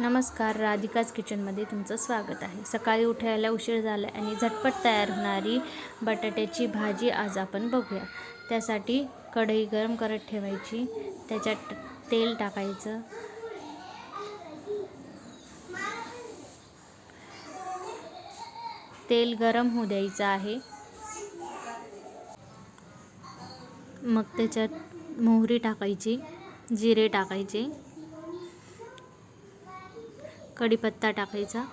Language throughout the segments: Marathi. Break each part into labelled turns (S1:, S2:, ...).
S1: नमस्कार राधिकाच किचनमध्ये तुमचं स्वागत आहे. सकाळी उठायला उशीर झाला आणि झटपट तयार होणारी बटाट्याची भाजी आज आपण बघूया. त्यासाठी कढई गरम करत ठेवायची त्याच्यात तेल टाकायचं. तेल गरम होऊ द्यायचं आहे. मग त्याच्यात मोहरी टाकायची जिरे टाकायचे. कढीपत्ता टाकायचा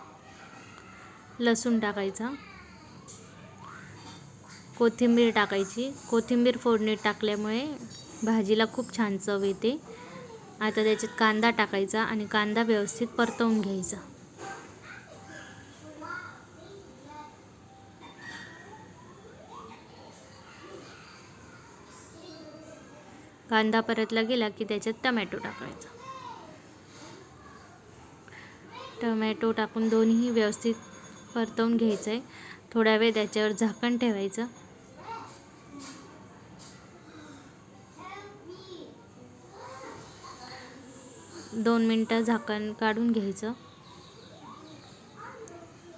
S1: लसूण टाकायचा कोथिंबीर टाकायची. कोथिंबीर फोडणीत टाकल्यामुळे भाजीला खूप छान चव येते. आता त्याच्यात कांदा टाकायचा आणि कांदा व्यवस्थित परतवून घ्यायचा. कांदा परतला गेला की त्याच्यात टमॅटो टाकायचा. टमॅटो टाकून दोन्ही व्यवस्थित परतवून घ्यायचं आहे थोडा वेळ त्याच्यावर झाकण ठेवायचं. दोन मिनटं झाकण काढून घ्यायचं.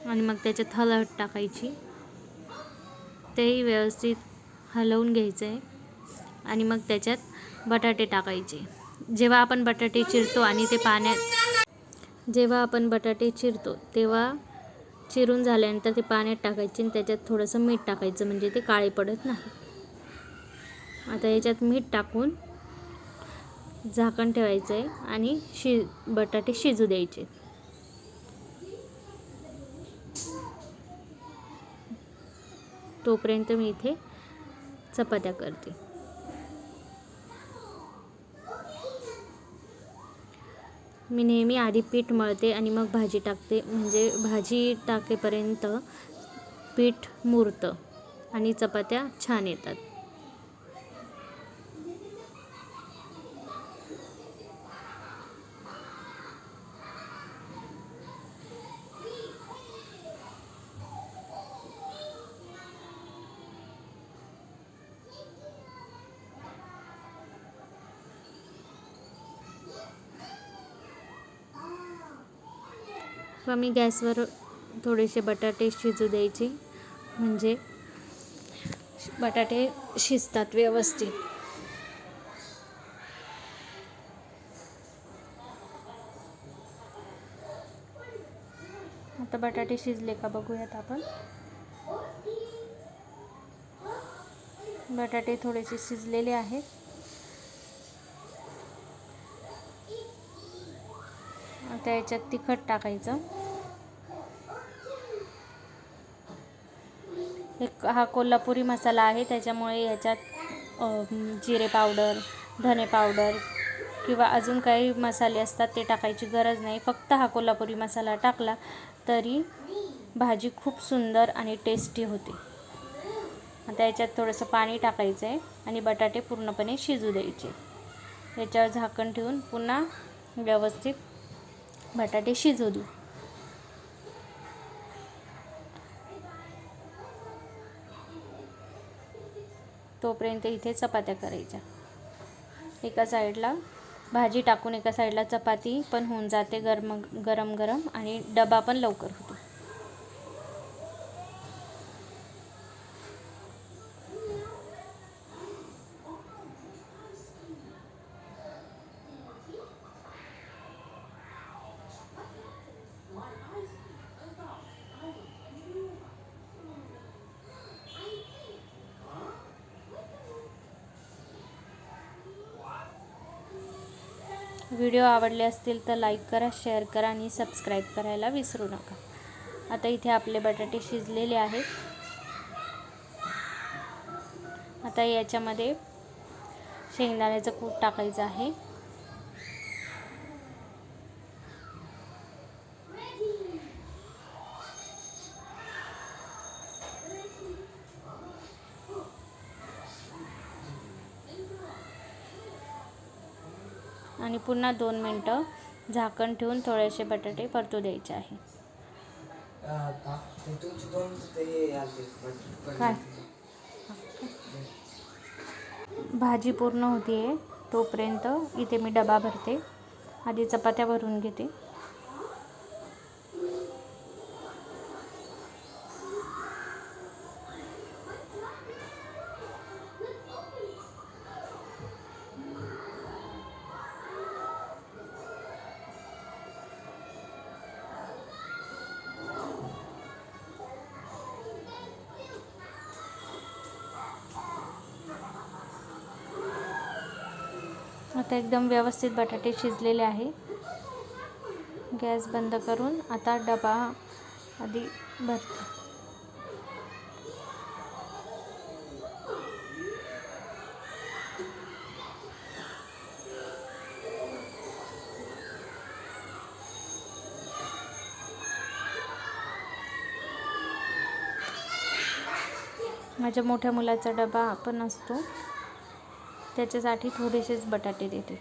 S1: आणि मग त्याच्यात हळद टाकायची. तेही व्यवस्थित हलवून घ्यायचं आहे आणि मग त्याच्यात बटाटे टाकायचे. जेव्हा आपण बटाटे चिरतो आणि ते पाण्यात जेव्हा आपण बटाटे चिरतो तेव्हा चिरून झाल्यानंतर ते पाण्यात टाकायचे आणि त्याच्यात थोडंसं मीठ टाकायचं म्हणजे ते काळे पडत नाही. आता याच्यात मीठ टाकून झाकण ठेवायचं आहे आणि शि बटाटे शिजू द्यायचे. तोपर्यंत मी इथे चपात्या करते. मी नेहमी आधी पीठ मळते आणि मग भाजी टाकते. म्हणजे भाजी टाकेपर्यंत पीठ मुरतं आणि चपात्या छान येतात. कमी गॅसवर थोडेसे बटाटे शिजू द्यायचे. म्हणजे बटाटे शिजतात व्यवस्थित. आता बटाटे शिजले का बघूयात आपण. बटाटे थोडेसे शिजलेले आहेत. त्या याच्यात तिखट टाकायचं. एक हा कोल्हापुरी मसाला आहे त्याच्यामुळे याच्यात जिरे पावडर धने पावडर किंवा अजून काही मसाले असतात ते टाकायची गरज नाही. फक्त हा कोल्हापुरी मसाला टाकला तरी भाजी खूप सुंदर आणि टेस्टी होते. आता याच्यात थोडंसं पाणी टाकायचं आहे आणि बटाटे पूर्णपणे शिजू द्यायचे. याच्यावर झाकण ठेवून पुन्हा व्यवस्थित बटाटे शिजू तोपर्यंत इथे चपात्या करायच्या. एका साईडला भाजी टाकून एका साईडला चपाती पण होऊन जाते गरम गरम गरम आणि डबा पण लवकर होतो. व्हिडिओ आवडले असतील तर लाईक करा शेअर करा आणि सबस्क्राईब करायला विसरू नका. आता इथे आपले बटाटे शिजलेले आहेत. आता याच्यामध्ये शेंगदाण्याचं कूट टाकायचं आहे. आणि पुन्हा दोन मिनटं झाकण ठेवून थोडेसे बटाटे परतू द्यायचे आहे. काय? भाजी पूर्ण होती आहे तोपर्यंत इथे मी डबा भरते. आधी चपात्या भरून घेते. आता एकदम व्यवस्थित बटाटे शिजलेले आहे. गॅस बंद करून आता डबा आधी भरतो. माझ्या मोठ्या मुलाचा डबा पण असतो. त्याच्यासाठी थोडेसेच बटाटे देते.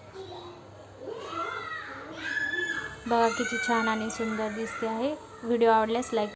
S1: बघा किती छान आणि सुंदर दिसते आहे. व्हिडिओ आवडल्यास लाईक